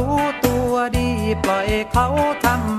ู้ ปล่อยเขาทำ